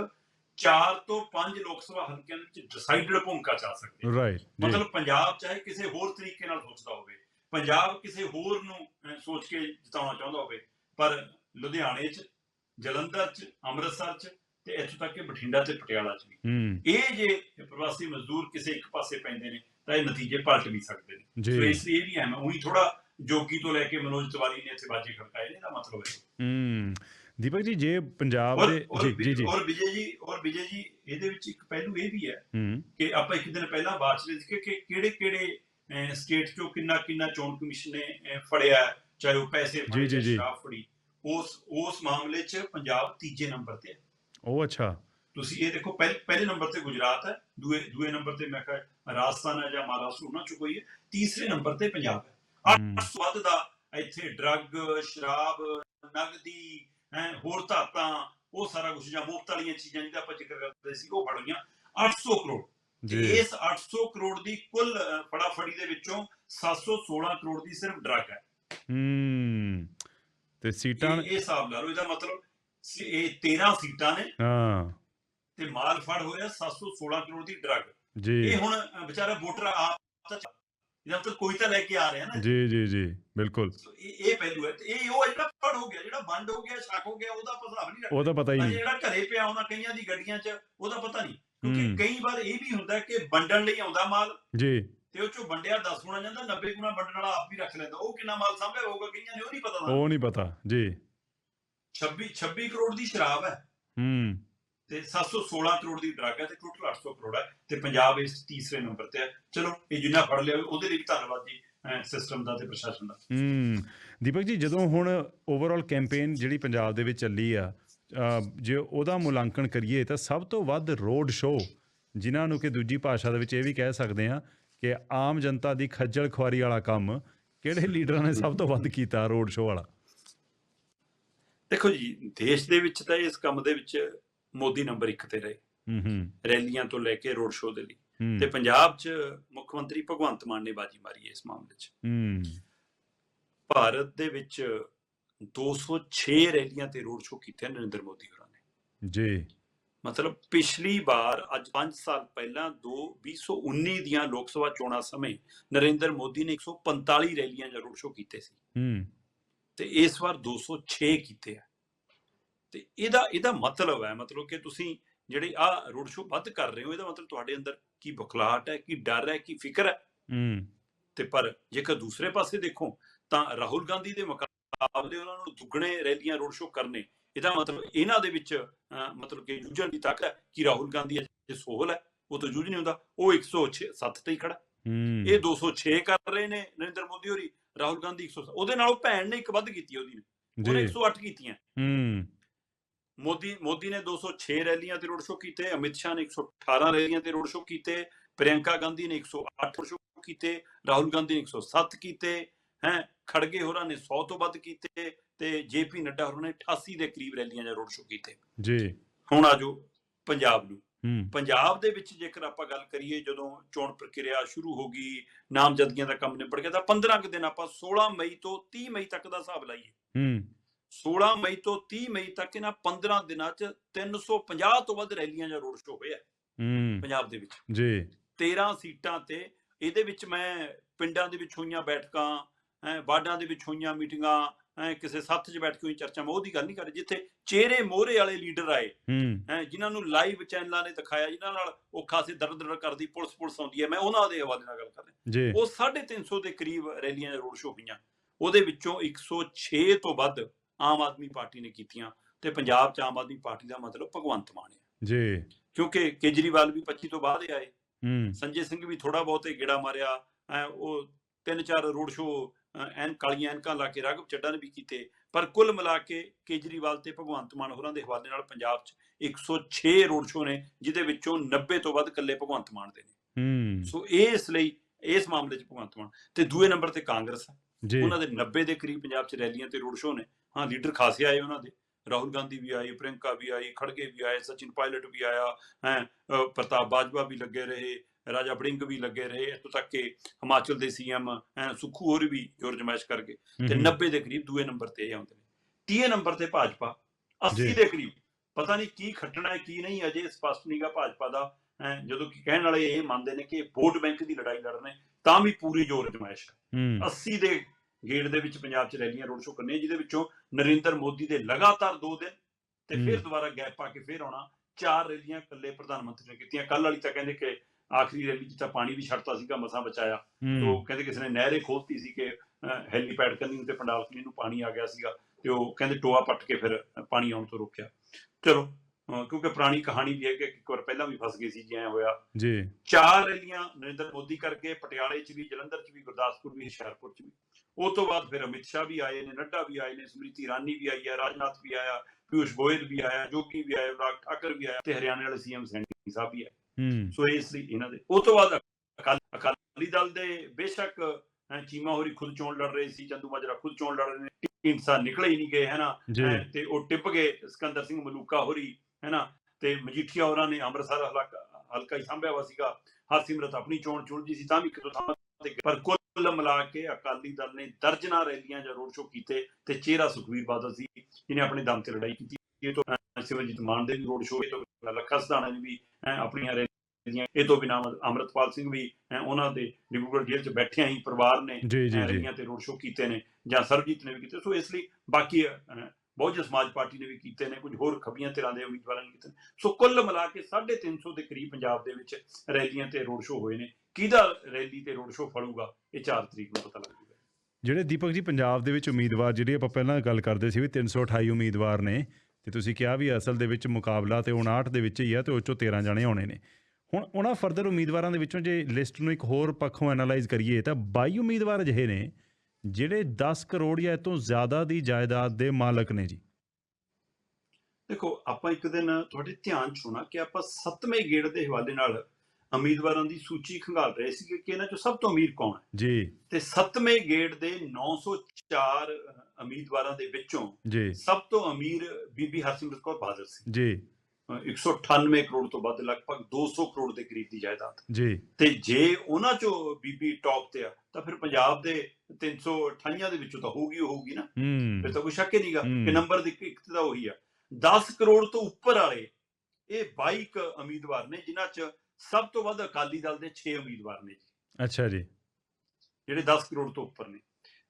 4 ਤੋਂ 5 ਲੋਕ ਸਭਾ ਹਲਕਿਆਂ ਦੇ ਵਿੱਚ ਡਿਸਾਈਡਡ ਭੂਮਿਕਾ ਚਾ ਸਕਦੇ। ਰਾਈਟ ਮਤਲਬ ਪੰਜਾਬ ਚਾਹੇ ਕਿਸੇ ਹੋਰ ਤਰੀਕੇ ਨਾਲ ਸੋਚਦਾ ਹੋਵੇ ਪੰਜਾਬ ਕਿਸੇ ਹੋਰ ਨੂੰ ਸੋਚ ਕੇ ਜਿਤਾਉਣਾ ਚਾਹੁੰਦਾ ਹੋਵੇ ਪਰ ਲੁਧਿਆਣੇ 'ਚ ਜਲੰਧਰ 'ਚ ਅੰਮ੍ਰਿਤਸਰ 'ਚ ਤੇ ਇੱਥੋਂ ਤੱਕ ਕਿ ਬਠਿੰਡਾ ਤੇ ਪਟਿਆਲਾ 'ਚ ਵੀ। ਇਹ ਜੇ ਪ੍ਰਵਾਸੀ ਮਜ਼ਦੂਰ ਕਿਸੇ ਇੱਕ ਪਾਸੇ ਪੈਂਦੇ ਨੇ ਤਾਂ ਇਹ ਨਤੀਜੇ ਪਲਟ ਵੀ ਸਕਦੇ ਨੇ। ਸੋ ਇਸ ਲਈ ਇਹ ਵੀ ਹੈ। ਮੈਂ ਉਹੀ ਥੋੜਾ ਜੋਗੀ ਤੋਂ ਲੈ ਕੇ ਮਨੋਜ ਤਿਵਾਰੀ ਨੇ ਇੱਥੇ ਬਾਜੀ ਖੜਕਾਏ ਨੇ ਇਹਦਾ ਮਤਲਬ ਹੈ। ਹੂੰ। ਦੀਪਕ ਜੀ ਜੇ ਪੰਜਾਬ ਦੇ ਜੀ ਜੀ ਜੀ। ਔਰ ਵਿਜੇ ਜੀ ਔਰ ਵਿਜੇ ਜੀ ਇਹਦੇ ਵਿੱਚ ਇੱਕ ਪਹਿਲੂ ਇਹ ਵੀ ਹੈ ਕਿ ਆਪਾਂ ਇੱਕ ਦਿਨ ਪਹਿਲਾਂ ਬਾਤ ਚ ਸੀ ਕਿ ਕਿਹੜੇ ਕਿਹੜੇ ਸਟੇਟ ਚੋਂ ਕਿੰਨਾ ਕਿੰਨਾ ਚੋਣ ਕਮਿਸ਼ਨ ਨੇ ਫੜਿਆ ਚਾਹੇ ਉਹ ਪੈਸੇ ਫੜੇ ਜੀ। ਸ਼ਰਾਬ ਫੜੀ ਉਸ ਉਸ ਮਾਮਲੇ 'ਚ ਪੰਜਾਬ ਤੀਜੇ ਨੰਬਰ ਤੇ ਹੈ। ਉਹ ਅੱਛਾ। ਤੁਸੀਂ ਇਹ ਦੇਖੋ ਪਹਿਲੇ ਪਹਿਲੇ ਨੰਬਰ ਤੇ ਗੁਜਰਾਤ ਹੈ ਦੂਏ ਦੂਏ ਨੰਬਰ ਤੇ ਮੈਂ ਕਿਹਾ ਰਾਜਸਥਾਨ ਹੈ ਜਾਂ ਮਹਾਰਾਸ਼ਟਰ ਉਹਨਾਂ ਚੋਂ ਕੋਈ ਹੈ। ਤੀਸਰੇ ਨੰਬਰ ਤੇ ਪੰਜਾਬ ਹੈ। ਹਮ। 800 ਵੱਧ ਦਾ ਇੱਥੇ ਡਰੱਗ ਸ਼ਰਾਬ ਨਗਦੀ ਹੈ ਹੋਰ ਧਾਤਾਂ ਉਹ ਸਾਰਾ ਕੁਝ ਜਾਂ ਮੁਫਤ ਵਾਲੀਆਂ ਚੀਜ਼ਾਂ ਜਿਹਦਾ ਆਪਾਂ ਜ਼ਿਕਰ ਕਰਦੇ ਸੀ ਉਹ ਫੜ ਗਈਆਂ 800 ਕਰੋੜ। ਇਸ 800 ਕਰੋੜ ਦੀ ਕੁੱਲ ਫੜਾਫੜੀ ਦੇ ਵਿੱਚੋਂ 716 ਕਰੋੜ ਦੀ ਸਿਰਫ ਡਰੱਗ ਹੈ। ਹੂੰ। ਤੇ ਸੀਟਾਂ ਇਹ ਹਿਸਾਬ ਲਾ ਲਓ ਇਹਦਾ ਮਤਲਬ ਇਹ 13 ਸੀਟਾਂ ਨੇ। ਹਾਂ। ਤੇ ਮਾਲ ਫੜ ਹੋਇਆ 716 ਕਰੋੜ ਦੀ ਡਰੱਗ। ਜੀ। ਇਹ ਹੁਣ ਵਿਚਾਰਾ ਵੋਟਰ ਆਪ ਤਾਂ ਇਹਦਾ ਮਤਲਬ ਕੋਈ ਤਾਂ ਲੈ ਕੇ ਆ ਰਿਹਾ ਨਾ ਜੀ ਜੀ ਜੀ ਬਿਲਕੁਲ। ਇਹ ਇਹ ਪਹਿਲੂ ਹੈ ਤੇ ਇਹ ਉਹ ਜਿਹੜਾ ਫੜ ਹੋ ਗਿਆ ਜਿਹੜਾ ਬੰਦ ਹੋ ਗਿਆ ਸ਼ੱਕ ਹੋ ਗਿਆ ਉਹਦਾ ਹਿਸਾਬ ਨਹੀਂ ਰੱਖਦਾ। ਉਹ ਤਾਂ ਪਤਾ ਹੀ ਨਹੀਂ। ਜਿਹੜਾ ਘਰੇ ਪਿਆ ਉਹਨਾਂ ਕਈਆਂ ਦੀ ਗੱਡੀਆਂ 'ਚ ਉਹਦਾ ਪਤਾ ਨਹੀਂ। ਕਿਉਂਕਿ ਕਈ ਵਾਰ ਇਹ ਵੀ ਹੁੰਦਾ ਕਿ ਵੰਡਣ ਲਈ ਆਉਂਦਾ ਮਾਲ ਜੀ। ਤੇ ਉਹ ਚੋਂ ਵੰਡਿਆ 10 ਗੁਣਾ ਜਾਂਦਾ 90 ਗੁਣਾ ਵੰਡਣ ਵਾਲਾ ਆਪ ਵੀ ਰੱਖ ਲੈਂਦਾ। ਉਹ ਕਿੰਨਾ ਮਾਲ ਸਾਂਭਿਆ ਹੋਊਗਾ ਕਈਆਂ ਨੇ ਉਹ ਨਹੀਂ ਪਤਾ। ਉਹ ਨਹੀਂ ਪਤਾ ਜੀ। 26 26 ਕਰੋੜ ਦੀ ਸ਼ਰਾਬ ਹੈ। ਹੂੰ। ਤੇ 716 ਕਰੋੜ ਦੀ ਡਰੱਗ ਹੈ ਤੇ ਟੋਟਲ 800 ਕਰੋੜ ਹੈ ਤੇ ਪੰਜਾਬ ਇਸ ਤੀਸਰੇ ਨੰਬਰ ਤੇ ਹੈ। ਚਲੋ ਇਹ ਜਿੰਨਾ ਫੜ ਲਿਆ ਉਹਦੇ ਲਈ ਵੀ ਧੰਨਵਾਦ ਜੀ ਸਿਸਟਮ ਦਾ ਤੇ ਪ੍ਰਸ਼ਾਸਨ ਦਾ। ਹੂੰ। ਦੀਪਕ ਜੀ ਜਦੋਂ ਹੁਣ ਓਵਰਆਲ ਕੈਂਪੇਨ ਜਿਹੜੀ ਪੰਜਾਬ ਦੇ ਵਿੱਚ ਚੱਲੀ ਆ ਜੇ ਉਹਦਾ ਮੁਲਾਂਕਣ ਕਰੀਏ ਤਾਂ ਸਭ ਤੋਂ ਵੱਧ ਰੋਡ ਸ਼ੋਅ ਜਿਨ੍ਹਾਂ ਨੂੰ ਕਿ ਦੂਜੀ ਭਾਸ਼ਾ ਦੇ ਵਿੱਚ ਇਹ ਵੀ ਕਹਿ ਸਕਦੇ ਆ ਕਿ ਆਮ ਜਨਤਾ ਦੀ ਖੱਜਲ ਖੁਆਰੀ ਵਾਲਾ ਕੰਮ ਕਿਹੜੇ ਲੀਡਰਾਂ ਨੇ ਸਭ ਤੋਂ ਵੱਧ ਕੀਤਾ ਰੋਡ ਸ਼ੋਅ ਵਾਲਾ? ਦੇਖੋ ਜੀ ਦੇਸ਼ ਦੇ ਵਿੱਚ ਤਾਂ ਇਸ ਕੰਮ ਦੇ ਵਿੱਚ ਮੋਦੀ ਨੰਬਰ 1 ਤੇ ਰਹੇ। ਹੂੰ ਹੂੰ। ਰੈਲੀਆਂ ਤੋਂ ਲੈ ਕੇ ਰੋਡ ਸ਼ੋਅ ਦੇ ਲਈ। ਤੇ ਪੰਜਾਬ 'ਚ ਮੁੱਖ ਮੰਤਰੀ ਭਗਵੰਤ ਮਾਨ ਨੇ ਬਾਜੀ ਮਾਰੀ ਹੈ ਇਸ ਮਾਮਲੇ 'ਚ। ਹੂੰ। ਭਾਰਤ ਦੇ ਵਿੱਚ 206 ਰੈਲੀਆਂ ਤੇ ਰੋਡ ਸ਼ੋਅ ਕੀਤੇ ਨਰਿੰਦਰ ਮੋਦੀ ਹੋਰਾਂ ਨੇ। ਜੀ। ਮਤਲਬ ਪਿਛਲੀ ਵਾਰ ਅੱਜ 5 ਸਾਲ ਪਹਿਲਾਂ 2 2019 ਦੀਆਂ ਲੋਕ ਸਭਾ ਚੋਣਾਂ ਸਮੇਂ ਨਰਿੰਦਰ ਮੋਦੀ ਨੇ 145 ਰੈਲੀਆਂ ਜਾਂ ਰੋਡ ਸ਼ੋਅ ਕੀਤੇ ਸੀ। ਹੂੰ। ਤੇ ਇਸ ਵਾਰ 206 ਕੀਤੇ ਆ। ਤੇ ਇਹਦਾ ਇਹਦਾ ਮਤਲਬ ਹੈ ਮਤਲਬ ਕਿ ਤੁਸੀਂ ਜਿਹੜੇ ਆ ਰੋਡ ਸ਼ੋਅ ਵੱਧ ਕਰ ਰਹੇ ਹੋ ਇਹਦਾ ਮਤਲਬ ਤੁਹਾਡੇ ਅੰਦਰ ਕੀ ਬੁਖਲਾਹਟ ਹੈ ਕੀ ਡਰ ਹੈ ਕੀ ਫਿਕਰ ਹੈ? ਹੂੰ। ਤੇ ਪਰ ਜੇਕਰ ਦੂਸਰੇ ਪਾਸੇ ਦੇਖੋ ਤਾਂ ਰਾਹੁਲ ਗਾਂਧੀ ਦੇ ਮੁਕਾਬਲੇ ਉਹਨਾਂ ਨੂੰ ਦੁੱਗਣੇ ਰੈਲੀਆਂ ਰੋਡ ਸ਼ੋਅ ਕਰਨੇ ਇਹਦਾ ਮਤਲਬ ਇਹਨਾਂ ਦੇ ਵਿੱਚ ਮਤਲਬ ਕਿ ਜੂਝਣ ਦੀ ਤਾਕਤ ਹੈ ਕਿ ਰਾਹੁਲ ਗਾਂਧੀ ਜੇ ਸੋਹਲ ਹੈ ਉਹ ਤਾਂ ਜੂਝ ਨਹੀਂ ਹੁੰਦਾ ਉਹ 106 7 ਤੇ ਹੀ ਖੜਾ ਹੂੰ। ਇਹ 206 ਕਰ ਰਹੇ ਨੇ ਨਰਿੰਦਰ ਮੋਦੀ ਹੋਰੀ ਰਾਹੁਲ ਗਾਂਧੀ 107 ਉਹਦੇ ਨਾਲੋਂ ਭੈਣ ਨੇ ਇੱਕ ਵੱਧ ਕੀਤੀ ਉਹਦੀ ਨੇ ਉਹਨੇ ਜੀ। 108 ਕੀਤੀਆਂ। ਹੂੰ। ਮੋਦੀ ਮੋਦੀ ਨੇ 206 ਰੈਲੀਆਂ ਤੇ ਰੋਡ ਸ਼ੋਅ ਕੀਤੇ ਅਮਿਤ ਸ਼ਾਹ ਨੇ 118 ਰੈਲੀਆਂ ਤੇ ਰੋਡ ਸ਼ੋਅ ਕੀਤੇ ਪ੍ਰਿਯੰਕਾ ਗਾਂਧੀ ਨੇ 108 ਰੋਡ ਸ਼ੋਅ ਕੀਤੇ ਰਾਹੁਲ ਗਾਂਧੀ ਨੇ 107 ਕੀਤੇ ਹੈ ਖੜਗੇ ਹੋਰਾਂ ਨੇ 100 ਤੋਂ ਵੱਧ ਕੀਤੇ ਤੇ ਜੇਪੀ ਨੱਡਾ ਹੋਰਾਂ ਨੇ 88 ਦੇ ਕਰੀਬ ਰੈਲੀਆਂ ਜਾਂ ਰੋਡ ਸ਼ੋਅ ਕੀਤੇ। ਜੀ। ਹੁਣ ਆਜੋ ਪੰਜਾਬ ਨੂੰ। ਪੰਜਾਬ ਦੇ ਵਿੱਚ ਜੇਕਰ ਆਪਾਂ ਗੱਲ ਕਰੀਏ ਜਦੋਂ ਚੋਣ ਪ੍ਰਕਿਰਿਆ ਸ਼ੁਰੂ ਹੋ ਗਈ ਨਾਮਜ਼ਦਗੀਆਂ ਦਾ ਕੰਮ ਨਿਬੜ ਗਿਆ ਤਾਂ 15 ਕੁ ਦਿਨ ਆਪਾਂ 16 ਮਈ ਤੋਂ 30 ਮਈ ਤੱਕ ਦਾ ਹਿਸਾਬ ਲਾਈਏ। ਹੂੰ। 16 ਮਈ ਤੋਂ 30 ਮਈ ਤੱਕ ਇਹਨਾਂ 15 ਦਿਨਾਂ 'ਚ 350 ਤੋਂ ਵੱਧ ਰੈਲੀਆਂ ਜਾਂ ਰੋਡ ਸ਼ੋਅ ਹੋਏ ਆ ਹੂੰ। ਪੰਜਾਬ ਦੇ ਵਿੱਚ। ਜੀ। 13 ਸੀਟਾਂ ਤੇ ਇਹਦੇ ਵਿੱਚ ਮੈਂ ਪਿੰਡਾਂ ਦੇ ਵਿੱਚ ਹੋਈਆਂ ਬੈਠਕਾਂ ਹੈਂ ਵਾਰਡਾਂ ਦੇ ਵਿੱਚ ਹੋਈਆਂ ਮੀਟਿੰਗਾਂ ਹੈਂ ਕਿਸੇ ਸੱਥ 'ਚ ਬੈਠ ਕੇ ਹੋਈ ਚਰਚਾ ਮੈਂ ਉਹਦੀ ਗੱਲ ਨਹੀਂ ਕਰ ਜਿੱਥੇ ਚਿਹਰੇ ਮੋਹਰੇ ਵਾਲੇ ਲੀਡਰ ਆਏ ਹੂੰ। ਜਿਨ੍ਹਾਂ ਨੂੰ ਲਾਈਵ ਚੈਨਲਾਂ ਨੇ ਦਿਖਾਇਆ ਜਿਨ੍ਹਾਂ ਨਾਲ ਉਹ ਖਾਸੇ ਦਰਦ ਦਰਦ ਕਰਦੀ ਪੁਲਿਸ ਪੁਲਿਸ ਆਉਂਦੀ ਹੈ ਮੈਂ ਉਹਨਾਂ ਦੇ ਹਵਾਲੇ ਨਾਲ ਗੱਲ ਕਰ ਰਿਹਾ। ਉਹ 350 ਦੇ ਕਰੀਬ ਰੈਲੀਆਂ ਜਾਂ ਰੋਡ ਸ਼ੋਅ ਹੋਈਆਂ ਉਹਦੇ ਵਿੱਚੋਂ 106 ਤੋਂ ਵੱਧ ਆਮ ਆਦਮੀ ਪਾਰਟੀ ਨੇ ਕੀਤੀਆਂ ਤੇ ਪੰਜਾਬ 'ਚ ਆਮ ਆਦਮੀ ਪਾਰਟੀ ਦਾ ਮਤਲਬ ਭਗਵੰਤ ਮਾਨ ਹੈ। ਜੀ। ਕਿਉਂਕਿ ਕੇਜਰੀਵਾਲ ਵੀ 25 ਤੋਂ ਬਾਅਦ ਆਏ। ਹੂੰ। ਸੰਜੇ ਸਿੰਘ ਵੀ ਥੋੜਾ ਬਹੁਤ ਗੇੜਾ ਮਾਰਿਆ ਉਹ ਤਿੰਨ ਚਾਰ ਰੋਡ ਸ਼ੋਅ ਐਨ ਕਾਲੀਆਂ ਐਨਕਾਂ ਲਾ ਕੇ ਰਾਘਵ ਚੱਡਾ ਨੇ ਵੀ ਕੀਤੇ ਪਰ ਕੁੱਲ ਮਿਲਾ ਕੇ ਕੇਜਰੀਵਾਲ ਤੇ ਭਗਵੰਤ ਮਾਨ ਹੋਰਾਂ ਦੇ ਹਵਾਲੇ ਨਾਲ ਪੰਜਾਬ 'ਚ 106 ਰੋਡ ਸ਼ੋਅ ਨੇ ਜਿਹਦੇ ਵਿੱਚੋਂ 90 ਤੋਂ ਵੱਧ ਇਕੱਲੇ ਭਗਵੰਤ ਮਾਨ ਦੇ ਨੇ। ਹੂੰ। ਸੋ ਇਸ ਲਈ ਇਸ ਮਾਮਲੇ 'ਚ ਭਗਵੰਤ ਮਾਨ ਤੇ ਦੂਏ ਨੰਬਰ ਤੇ ਕਾਂਗਰਸ ਉਹਨਾਂ ਦੇ 90 ਦੇ ਕਰੀਬ ਪੰਜਾਬ 'ਚ ਰੈਲੀਆਂ ਤੇ ਰੋਡ ਸ਼ੋਅ ਨੇ। ਹਾਂ ਲੀਡਰ ਖਾਸੇ ਆਏ ਉਹਨਾਂ ਦੇ। ਰਾਹੁਲ ਗਾਂਧੀ ਵੀ ਆਏ ਪ੍ਰਿੰਕਾ ਵੀ ਆਈ ਖੜਗੇ ਵੀ ਆਏ ਸਚਿਨ ਪਾਇਲਟ ਵੀ ਆਇਆ ਹੈ ਪ੍ਰਤਾਪ ਬਾਜਵਾ ਵੀ ਲੱਗੇ ਰਹੇ ਰਾਜਾ ਬੜਿੰਗ ਵੀ ਲੱਗੇ ਰਹੇ ਇੱਥੋਂ ਤੱਕ ਕਿ ਹਿਮਾਚਲ ਦੇ ਸੀਐਮ ਸੁਖੂ ਹੋਰ ਵੀ ਜੋਰ ਜਮਾਇਸ਼ ਕਰਕੇ ਤੇ ਹੂੰ, 90 ਦੇ ਕਰੀਬ ਦੂਏ ਨੰਬਰ ਤੇ ਇਹ ਆਉਂਦੇ ਨੇ। 30 ਨੰਬਰ ਤੇ ਭਾਜਪਾ 80 ਜੀ। ਦੇ ਕਰੀਬ। ਪਤਾ ਨਹੀਂ ਕੀ ਖੱਟਣਾ ਹੈ ਕੀ ਨਹੀਂ ਅਜੇ ਸਪਸ਼ਟ ਨਹੀਂਗਾ ਭਾਜਪਾ ਦਾ ਹੈਂ, ਜਦੋਂ ਕਿ ਕਹਿਣ ਵਾਲੇ ਇਹ ਮੰਨਦੇ ਨੇ ਕਿ ਵੋਟ ਬੈਂਕ ਦੀ ਲੜਾਈ ਲੜਨੇ ਤਾਂ ਵੀ ਪੂਰੀ ਜੋਰ ਜਮਾਇਸ਼ ਹੈ ਹੂੰ। 80 ਦੇ ਗੇੜ ਦੇ ਵਿੱਚ ਪੰਜਾਬ 'ਚ ਰੈਲੀਆਂ ਰੋਡ ਸ਼ੋਅ ਕਰਨੀਆਂ ਜਿਹਦੇ ਵਿੱਚੋਂ ਨਰਿੰਦਰ ਮੋਦੀ ਦੇ ਲਗਾਤਾਰ 2 ਦਿਨ ਤੇ ਫਿਰ। ਦੁਬਾਰਾ ਗੈਪ ਪਾ ਕੇ ਫਿਰ ਆਉਣਾ। ਚਾਰ ਰੈਲੀਆਂ ਇਕੱਲੇ ਪ੍ਰਧਾਨ ਮੰਤਰੀ ਨੇ ਕੀਤੀਆਂ। ਕੱਲ ਵਾਲੀ ਤਾਂ ਕਹਿੰਦੇ ਕਿ ਆਖਰੀ ਰੈਲੀ 'ਚ ਤਾਂ ਪਾਣੀ ਵੀ ਛੱਡਤਾ ਸੀਗਾ ਮਸਾਂ ਬਚਾਇਆ। ਤੋ ਕਹਿੰਦੇ ਕਿਸੇ ਨੇ ਨਹਿਰੇ ਖੋਲਤੀ ਸੀ ਕਿ ਹੈਲੀਪੈਡ ਕੰਨੀ ਤੇ ਪੰਡਾਲ ਕੰਨੀ ਨੂੰ ਪਾਣੀ ਆ ਗਿਆ ਸੀਗਾ ਤੇ ਉਹ ਕਹਿੰਦੇ ਟੋਆ ਪੱਟ ਕੇ ਫਿਰ ਪਾਣੀ ਆਉਣ ਤੋਂ ਰੋਕਿਆ। ਚਲੋ ਕਿਉਂਕਿ ਪੁਰਾਣੀ ਕਹਾਣੀ ਵੀ ਹੈ ਕਿ ਇੱਕ ਵਾਰ ਪਹਿਲਾਂ ਵੀ ਫਸ ਗਈ ਸੀ ਜਿਵੇਂ ਹੋਇਆ। ਜੀ। ਚਾਰ ਰੈਲੀਆਂ ਨਰਿੰਦਰ ਮੋਦੀ ਕਰਕੇ ਪਟਿਆਲੇ 'ਚ ਵੀ ਜਲੰਧਰ 'ਚ ਵੀ ਗੁਰਦਾਸਪੁਰ ਵੀ ਹੁਸ਼ਿਆਰਪੁਰ 'ਚ ਵੀ। ਉਹ ਤੋਂ ਬਾਅਦ ਫਿਰ ਅਮਿਤ ਸ਼ਾਹ ਵੀ ਆਏ ਨੇ ਨੱਡਾ ਵੀ ਆਏ ਨੇ ਸਮ੍ਰਿਤੀ ਇਰਾਨੀ ਵੀ ਆਈ ਹੈ ਰਾਜਨਾਥ ਵੀ ਆਇਆ ਪਿਊਸ਼ ਗੋਇਲ ਵੀ ਆਇਆ ਜੋਗੀ ਵੀ ਆਇਆ ਰਾਜ ਠਾਕਰ ਵੀ ਆਇਆ ਤੇ ਹਰਿਆਣਾ ਵਾਲੇ ਸੀਐਮ ਸੈਂਟੀ ਸਾਹਿਬ ਵੀ ਆਏ। ਸੋ ਇਸ ਲਈ ਇਹਨਾਂ ਦੇ। ਉਹ ਤੋਂ ਬਾਅਦ ਅਕਾਲੀ ਦਲ ਦੇ ਬੇਸ਼ੱਕ ਚੀਮਾ ਹੋਰੀ ਖੁਦ ਚੋਣ ਲੜ ਰਹੇ ਸੀ ਚੰਦੂ ਮਾਜਰਾ ਖੁਦ ਚੋਣ ਲੜ ਰਹੇ ਨੇ ਢੀਂਡਸਾ ਨਿਕਲੇ ਹੀ ਨਹੀਂ ਗਏ ਹੈ ਨਾ? ਜੀ। ਹੈਂ, ਤੇ ਉਹ ਟਿਪ ਗਏ ਸਿਕੰਦਰ ਸਿੰਘ ਮਲੂਕਾ ਹੋਰੀ ਹੈ ਨਾ? ਤੇ ਮਜੀਠੀਆ ਹੋਰਾਂ ਨੇ ਅੰਮ੍ਰਿਤਸਰ ਹਲਕਾ ਹਲਕਾ ਹੀ ਸੰਭਿਆ ਵਾ ਸੀਗਾ। ਹਰਸਿਮਰਤ ਆਪਣੀ ਚੋਣ ਚੁਣਦੀ ਸੀ ਤਾਂ ਵੀ ਕਿਤੋਂ ਥਾਂ ਤੇ। ਪਰ ਕੁੱਲ ਮਿਲਾ ਕੇ ਅਕਾਲੀ ਦਲ ਨੇ ਦਰਜਨਾਂ ਰੈਲੀਆਂ ਜਾਂ ਰੋਡ ਸ਼ੋਅ ਕੀਤੇ ਤੇ ਚਿਹਰਾ ਸੁਖਵੀਰ ਬਾਦਲ ਸੀ ਜਿਹਨੇ ਆਪਣੇ ਦਮ ਤੇ ਲੜਾਈ ਕੀਤੀ। ਇਹ ਤੋਂ ਸਿਮਰਜੀਤ ਮਾਨ ਦੇ ਵੀ ਰੋਡ ਸ਼ੋਅ ਇਹ ਤੋਂ ਲੱਖਾ ਸਦਾਣਾ ਨੇ ਵੀ ਆਪਣੀਆਂ ਰੈਲੀਆਂ ਇਹ ਤੋਂ ਬਿਨਾਂ ਅਮਰਤਪਾਲ ਸਿੰਘ ਵੀ ਉਹਨਾਂ ਦੇ ਡਿਬਰੂਗੜ੍ਹ ਜੇਲ੍ਹ 'ਚ ਬੈਠਿਆਂ ਹੀ ਪਰਿਵਾਰ ਨੇ ਰੈਲੀਆਂ ਤੇ ਰੋਡ ਸ਼ੋਅ ਕੀਤੇ ਨੇ ਜਾਂ ਸਰਬਜੀਤ ਨੇ ਵੀ ਕੀਤੇ। ਸੋ ਇਸ ਲਈ ਬਾਕੀ ਬਹੁਜਨ ਸਮਾਜ ਪਾਰਟੀ ਨੇ ਵੀ ਕੀਤੇ ਨੇ, ਕੁਝ ਹੋਰ ਖੱਬੀਆਂ ਧਿਰਾਂ ਦੇ ਉਮੀਦਵਾਰਾਂ ਨੇ ਕੀਤੇ ਨੇ। ਸੋ ਕੁੱਲ ਮਿਲਾ ਕੇ 350 ਦੇ ਕਰੀਬ ਪੰਜਾਬ ਦੇ ਵਿੱਚ ਰੈਲੀਆਂ ਤੇ ਰੋਡ ਸ਼ੋਅ ਹੋਏ ਨੇ। ਕਿਹਦਾ ਰੈਲੀ ਤੇ ਰੋਡ ਸ਼ੋਅ ਫੜੂਗਾ, ਇਹ 4 ਤਰੀਕ ਨੂੰ ਪਤਾ ਲੱਗ ਜੂਗਾ ਜਿਹੜੇ ਦੀਪਕ ਜੀ, ਪੰਜਾਬ ਦੇ ਵਿੱਚ ਉਮੀਦਵਾਰ ਜਿਹੜੇ ਆਪਾਂ ਪਹਿਲਾਂ ਗੱਲ ਕਰਦੇ ਸੀ ਵੀ 328 ਉਮੀਦਵਾਰ ਨੇ, ਤੇ ਤੁਸੀਂ ਕਿਹਾ ਵੀ ਅਸਲ ਦੇ ਵਿੱਚ ਮੁਕਾਬਲਾ ਤੇ 59 ਦੇ ਵਿੱਚ ਹੀ ਆ ਤੇ ਉਹ ਚੋਂ 13 ਜਾਣੇ ਆਉਣੇ ਨੇ। ਹੁਣ ਉਹਨਾਂ ਫਰਦਰ ਉਮੀਦਵਾਰਾਂ ਦੇ ਵਿੱਚੋਂ ਜੇ ਲਿਸਟ ਨੂੰ ਇੱਕ ਹੋਰ ਪੱਖੋਂ ਐਨਾਲਾਈਜ਼ ਕਰੀਏ ਤਾਂ 22 ਉਮੀਦਵਾਰ ਅਜਿਹੇ ਨੇ ਜਿਹੜੇ 10 ਕਰੋੜ ਜਾਂ ਤੋਂ ਜ਼ਿਆਦਾ ਦੀ ਜਾਇਦਾਦ ਦੇ ਮਾਲਕ ਨੇ ਜੀ। ਦੇਖੋ ਆਪਾਂ ਇੱਕ ਦਿਨ ਤੁਹਾਡੇ ਧਿਆਨ ਚ ਹੋਣਾ ਕਿ ਆਪਾਂ ਸੱਤਵੇਂ ਗੇੜ ਦੇ ਹਵਾਲੇ ਨਾਲ ਉਮੀਦਵਾਰਾਂ ਦੀ ਸੂਚੀ ਖੰਗਾਲ ਰਹੇ ਸੀ ਕਿ ਇਹਨਾਂ ਚੋਂ ਸਭ ਤੋਂ ਅਮੀਰ ਕੌਣ ਹੈ। ਜੀ। ਤੇ ਸੱਤਵੇਂ ਗੇੜ ਦੇ 904 ਉਮੀਦਵਾਰਾਂ ਦੇ ਵਿੱਚੋਂ ਜੀ। ਸਭ ਤੋਂ ਅਮੀਰ ਬੀਬੀ ਹਰਸਿਮਰਤ ਕੌਰ ਬਾਦਲ ਸੀ। ਜੀ। 198 ਕਰੋੜ ਤੋਂ ਵੱਧ ਲਗਭਗ 200 ਕਰੋੜ ਦੇ ਕਰੀਬ ਦੀ ਜਾਇਦਾਦ। ਜੀ। ਤੇ ਜੇ ਉਹਨਾਂ ਚੋਂ ਬੀਬੀ ਟੌਪ ਤੇ ਆ ਤਾਂ ਫਿਰ ਪੰਜਾਬ ਦੇ 328 ਦੇ ਵਿੱਚੋਂ ਤਾਂ ਹੋਊਗੀ ਹੋਊਗੀ ਨਾ। ਫਿਰ ਤਾਂ ਕੋਈ ਸ਼ੱਕ ਹੀ ਨਹੀਂਗਾ। ਕਿ ਨੰਬਰ ਦੀ ਇੱਕ ਤਾਂ ਉਹੀ ਆ। 10 ਕਰੋੜ ਤੋਂ ਉੱਪਰ ਵਾਲੇ ਇਹ 22 ਕੁ ਉਮੀਦਵਾਰ ਨੇ ਜਿਨ੍ਹਾਂ 'ਚ ਸਭ ਤੋਂ ਵੱਧ ਅਕਾਲੀ ਦਲ ਦੇ 6 ਉਮੀਦਵਾਰ ਨੇ ਜੀ। ਅੱਛਾ ਜੀ। ਜਿਹੜੇ 10 ਕਰੋੜ ਤੋਂ ਉੱਪਰ ਨੇ।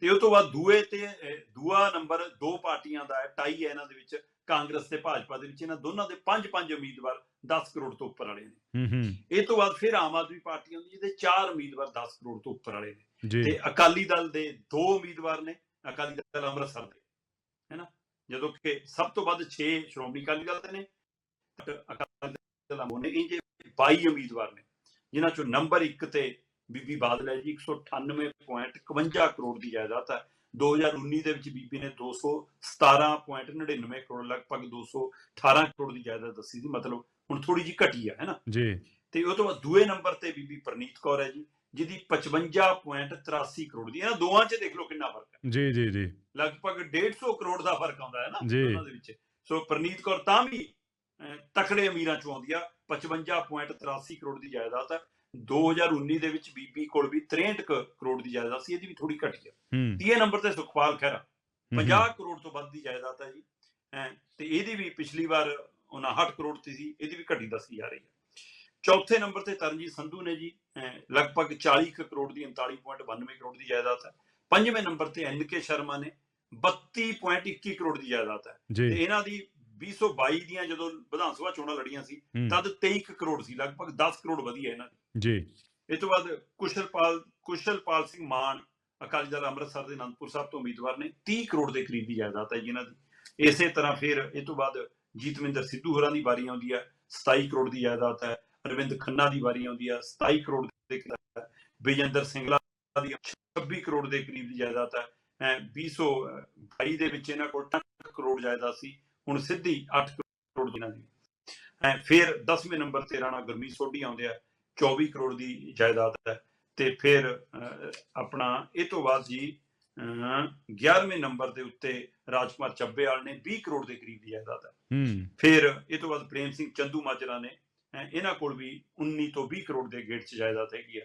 ਤੇ ਉਹ ਤੋਂ ਬਾਅਦ ਦੂਏ ਤੇ ਦੂਆ ਨੰਬਰ ਦੋ ਪਾਰਟੀਆਂ ਦਾ ਹੈ ਟਾਈ ਹੈ ਇਹਨਾਂ ਦੇ ਵਿੱਚ ਕਾਂਗਰਸ ਤੇ ਭਾਜਪਾ ਦੇ ਵਿੱਚ। ਇਹਨਾਂ ਦੋਨਾਂ ਦੇ 5-5 ਉਮੀਦਵਾਰ 10 ਕਰੋੜ ਤੋਂ ਉੱਪਰ ਵਾਲੇ ਨੇ। ਹੂੰ ਹੂੰ। ਇਹ ਤੋਂ ਬਾਅਦ ਫਿਰ ਆਮ ਆਦਮੀ ਪਾਰਟੀ ਆਉਂਦੀ ਜਿਹਦੇ 4 ਉਮੀਦਵਾਰ 10 ਕਰੋੜ ਤੋਂ ਉੱਪਰ ਵਾਲੇ ਨੇ। ਤੇ ਅਕਾਲੀ ਦਲ ਦੇ ਦੋ ਉਮੀਦਵਾਰ ਨੇ ਅਕਾਲੀ ਦਲ ਅੰਮ੍ਰਿਤਸਰ ਦੇ ਹੈਨਾ ਜਦੋਂ ਕਿ ਸਭ ਤੋਂ ਵੱਧ 6 ਸ਼੍ਰੋਮਣੀ ਅਕਾਲੀ ਦਲ ਦੇ ਨੇ ਅਕਾਲੀ ਦਲ ਮੋਨੇ ਇੰਜ 22 ਉਮੀਦਵਾਰ ਨੇ ਜਿਨ੍ਹਾਂ ਚੋਂ ਨੰਬਰ 1 ਤੇ ਬੀਬੀ ਬਾਦਲ ਹੈ ਜੀ 198.51 ਕਰੋੜ ਦੀ ਜਾਇਦਾਦ ਹੈ। 2019 ਦੇ ਵਿੱਚ ਬੀਬੀ ਨੇ 217.99 ਕਰੋੜ ਲਗਭਗ 218 ਕਰੋੜ ਦੀ ਜਾਇਦਾਦ ਦੱਸੀ ਸੀ। ਮਤਲਬ ਹੁਣ ਥੋੜੀ ਜਿਹੀ ਘਟੀ ਹੈ ਹੈਨਾ ਜੀ। ਤੇ ਉਹ ਤੋਂ ਬਾਅਦ ਦੂਏ ਨੰਬਰ ਤੇ ਬੀਬੀ ਪ੍ਰਨੀਤ ਕੌਰ ਹੈ ਜੀ ਜਿਹਦੀ 55.83 ਕਰੋੜ ਦੀ ਇਹਨਾਂ ਦੋਵਾਂ 'ਚ ਦੇਖ ਲਓ ਕਿੰਨਾ ਫ਼ਰਕ ਹੈ। ਜੀ ਜੀ ਜੀ। ਲਗਭਗ 150 ਕਰੋੜ ਦਾ ਫ਼ਰਕ ਆਉਂਦਾ ਹੈ ਨਾ? ਜੀ। ਦੋਨਾਂ ਦੇ ਵਿੱਚ। ਸੋ ਪ੍ਰਨੀਤ ਕੌਰ ਤਾਂ ਵੀ ਤਕੜੇ ਅਮੀਰਾਂ ਚੋਂ ਆਉਂਦੀ ਆ 55.83 ਕਰੋੜ ਦੀ ਜਾਇਦਾਦ ਹੈ 2019 ਦੇ ਵਿੱਚ ਬੀਬੀ ਕੋਲ ਵੀ 63 ਕੁ ਕਰੋੜ ਦੀ ਜਾਇਦਾਦ ਸੀ ਇਹਦੀ ਵੀ ਥੋੜੀ ਘਟੀ ਹੂੰ। 30 ਨੰਬਰ ਤੇ ਸੁਖਪਾਲ ਖਹਿਰਾ। ਹੂੰ, 50 ਕਰੋੜ ਤੋਂ ਵੱਧ ਦੀ ਜਾਇਦਾਦ ਹੈ ਜੀ। ਤੇ ਇਹਦੀ ਵੀ ਪਿਛਲੀ ਵਾਰ 59 ਕਰੋੜ ਤੇ ਸੀ ਇਹਦੀ ਵੀ ਘਟੀ ਦੱਸੀ ਜਾ ਰਹੀ ਹੈ ਚੌਥੇ ਨੰਬਰ ਤੇ ਤਰਨਜੀਤ ਸੰਧੂ ਨੇ ਜੀ ਲਗਭਗ 40 ਕੁ ਕਰੋੜ ਦੀ 39.92 ਕਰੋੜ ਦੀ ਜਾਇਦਾਦ ਹੈ ਪੰਜਵੇਂ ਨੰਬਰ ਤੇ ਐਨ ਕੇ ਸ਼ਰਮਾ ਨੇ 32.21 ਕਰੋੜ ਦੀ ਜਾਇਦਾਦ ਹੈ ਤੇ ਇਹਨਾਂ ਦੀ 2022 ਦੀਆਂ ਜਦੋਂ ਵਿਧਾਨ ਸਭਾ ਚੋਣਾਂ ਲੜੀਆਂ ਸੀ ਤਦ 23 ਕੁ ਕਰੋੜ ਸੀ ਲਗਭਗ 10 ਕਰੋੜ ਵਧੀ ਹੈ ਇਹਨਾਂ ਦੀ। ਜੀ। ਇਸ ਤੋਂ ਬਾਅਦ ਕੁਸ਼ਲਪਾਲ ਕੁਸ਼ਲਪਾਲ ਸਿੰਘ ਮਾਨ ਅਕਾਲੀ ਦਲ ਅੰਮ੍ਰਿਤਸਰ ਦੇ ਅਨੰਦਪੁਰ ਸਾਹਿਬ ਤੋਂ ਉਮੀਦਵਾਰ ਨੇ 30 ਕਰੋੜ ਦੇ ਕਰੀਬ ਦੀ ਜਾਇਦਾਦ ਹੈ ਜੀ ਇਹਨਾਂ ਦੀ। ਇਸੇ ਤਰ੍ਹਾਂ ਫਿਰ ਇਹ ਤੋਂ ਬਾਅਦ ਜੀਤਵਿੰਦਰ ਸਿੱਧੂ ਹੋਰਾਂ ਦੀ ਵਾਰੀ ਆਉਂਦੀ ਹੈ 27 ਕਰੋੜ ਦੀ ਜਾਇਦਾਦ ਹੈ। ਅਰਵਿੰਦ ਖੰਨਾ ਦੀ ਵਾਰੀ ਆਉਂਦੀ ਹੈ 27 ਕਰੋੜ ਦੇ ਕਰੀਬ ਵਿਜੇਂਦਰ ਸਿੰਗਲਾ ਦੀ 26 ਕਰੋੜ ਦੇ ਕਰੀਬ ਦੀ ਜਾਇਦਾਦ ਹੈ। ਅਹ 2022 ਦੇ ਵਿੱਚ ਇਹਨਾਂ ਕੋਲ 8 ਕਰੋੜ ਜਾਇਦਾਦ ਸੀ। ਹੁਣ ਸਿੱਧੀ 8 ਕਰੋੜ ਦੀ ਇਹਨਾਂ ਦੀ। ਫਿਰ 10ਵੇਂ ਨੰਬਰ ਤੇ ਰਾਣਾ ਗੁਰਮੀਤ ਸੋਢੀ ਆਉਂਦੇ ਆ 24 ਕਰੋੜ ਦੀ ਜਾਇਦਾਦ ਹੈ। ਤੇ ਫਿਰ ਆਪਣਾ ਇਹ ਤੋਂ ਬਾਅਦ ਜੀ ਅਹ, 11ਵੇਂ ਨੰਬਰ ਦੇ ਉੱਤੇ ਰਾਜਕੁਮਾਰ ਚੱਬੇਵਾਲ ਨੇ 20 ਕਰੋੜ ਦੇ ਕਰੀਬ ਦੀ ਜਾਇਦਾਦ ਹੈ। ਫਿਰ ਇਹ ਤੋਂ ਬਾਅਦ ਪ੍ਰੇਮ ਸਿੰਘ ਚੰਦੂ ਮਾਜਰਾ ਨੇ ਇਹਨਾਂ ਕੋਲ ਵੀ 19 ਤੋਂ 20 ਕਰੋੜ ਦੇ ਗੇਟ 'ਚ ਜਾਇਦਾਦ ਹੈਗੀ ਆ